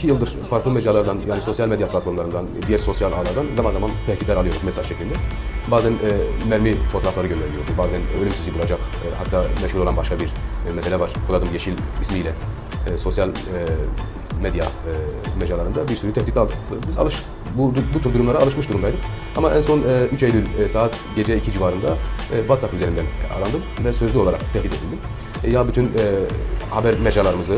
İki yıldır farklı mecralardan yani sosyal medya platformlarından, diğer sosyal ağlardan zaman zaman tehditler alıyoruz mesaj şeklinde. Bazen e, mermi fotoğrafları gönderiliyordu, bazen ölüm sizi bulacak, e, hatta meşhur olan başka bir e, mesele var. Fırat'ım Yeşil ismiyle e, sosyal e, medya e, mecralarında bir sürü tehdit aldık. Biz alış, bu, bu tür durumlara alışmış durumdaydık. Ama en son e, 3 Eylül e, saat gece 2 civarında e, WhatsApp üzerinden arandım ve sözlü olarak tehdit edildim. E, ya bütün e, haber mecralarımızı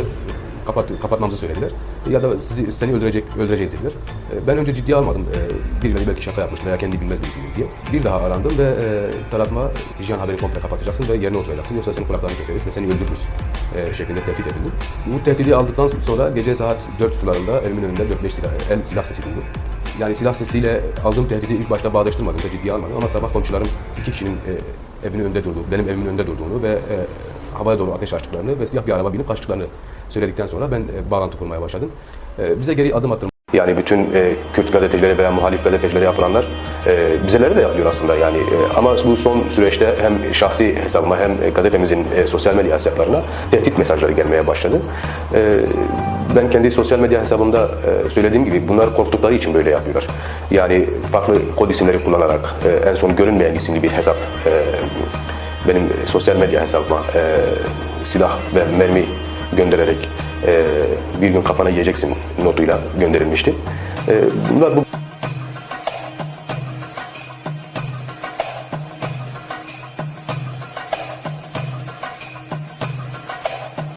kapat, kapatmamızı söylediler. Ya da sizi seni öldürecek öldüreceğiz dediler. E, Ben önce ciddiye almadım. E, Birileri belki şaka yapmış veya kendi bilmez birisidir diye. Bir daha arandım ve e, tarafıma hijyen haberi komple kapatacaksın ve yerine oturacaksın. Yoksa senin kulaklarını keseriz ve seni öldürürüz şeklinde tehdit edildi. Bu tehdidi aldıktan sonra gece saat 4 sularında evimin önünde 4-5 silah, el silah sesi duydum. Yani silah sesiyle aldığım tehdidi ilk başta bağdaştırmadım ve ciddiye almadım ama sabah komşularım iki kişinin evinin önünde durduğu, benim evimin önünde durduğunu ve havaya doğru ateş açtıklarını ve siyah bir araba binip kaçtıklarını söyledikten sonra ben e, bağlantı kurmaya başladım. E, bize geri adım attırma yani bütün e, Kürt gazetecileri veya muhalif gazetecilere yapılanlar e, bizeleri de yapıyor aslında yani E, ama bu son süreçte hem şahsi hesabıma hem e, gazetemizin e, sosyal medya hesaplarına tehdit mesajları gelmeye başladı. E, ben kendi sosyal medya hesabımda e, söylediğim gibi bunlar korktukları için böyle yapıyorlar. Yani farklı kod isimleri kullanarak e, en son görünmeyen isimli bir hesap e, benim sosyal medya hesabıma e, silah ve mermi göndererek e, bir gün kafana yiyeceksin notuyla gönderilmişti. E, bunlar bu